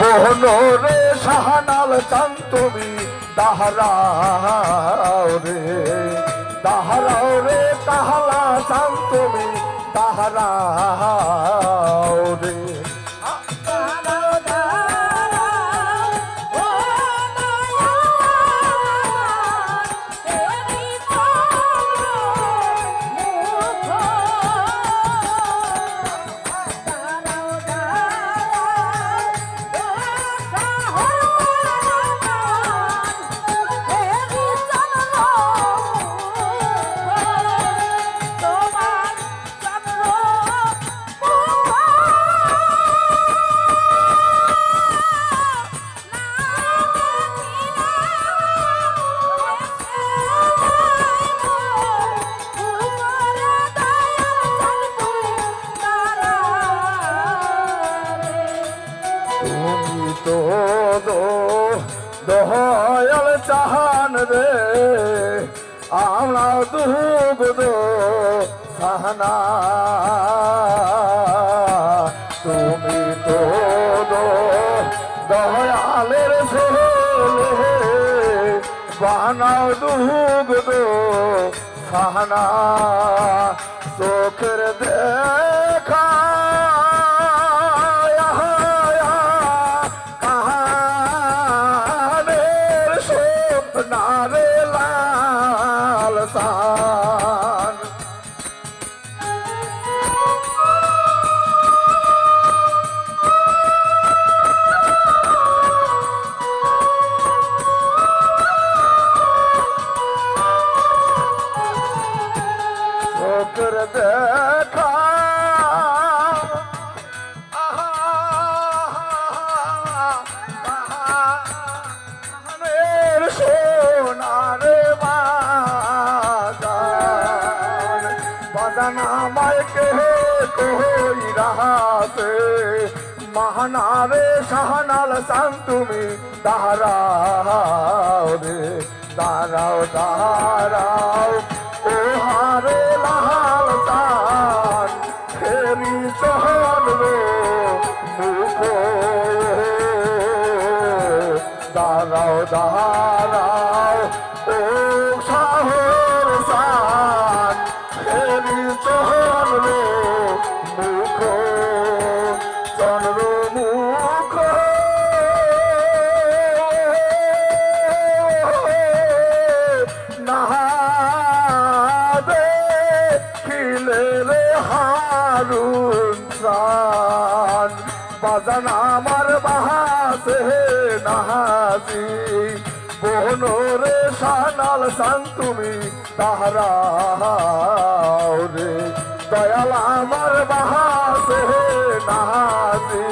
বহনরে শাহানাল চান তুমি তাহারাও রে। তাহারাও রে তাহারা চান তুমি তাহারাও রে। তো দো দয়াল চাহান রে, আমরা দুগ দো সাহনা। তুমি তো দো দয়ালের ছেলে বানাও দুগ দো সাহনা। চোখের দেখা দেখা রাহাতে মহানারে শাহানাল সান তুমি দাঁড়াও রে দাঁড়াও দাঁড়াও ও হারে ফেরি চহল রে মুখ দাঁড়াও। বাজান আমার বাহাসে নাহাজি। বনরে সানাল সান তুমি তাহারাও রে। দয়াল আমার বাহাসে নাহাজি।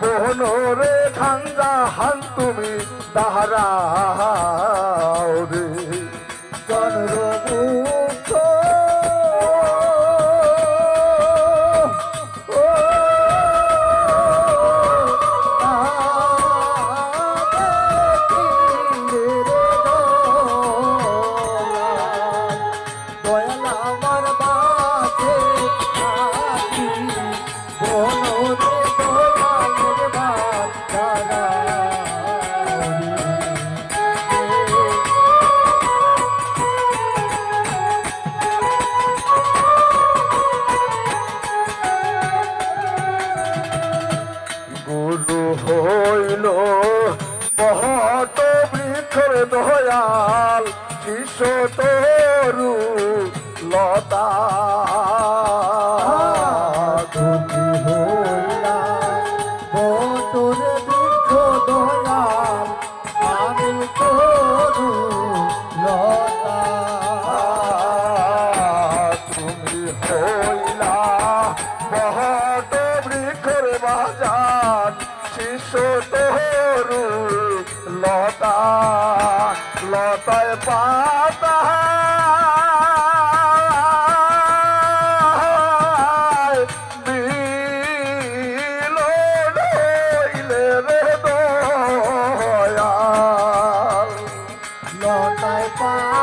বনরে খাঞ্জা হান তুমি তাহারাও রে। চন্দ্রমুখ বৃক্ষর দয়াল শিষ্য তরু লতা। তুমি হইলা বহত বৃক্ষর বাজান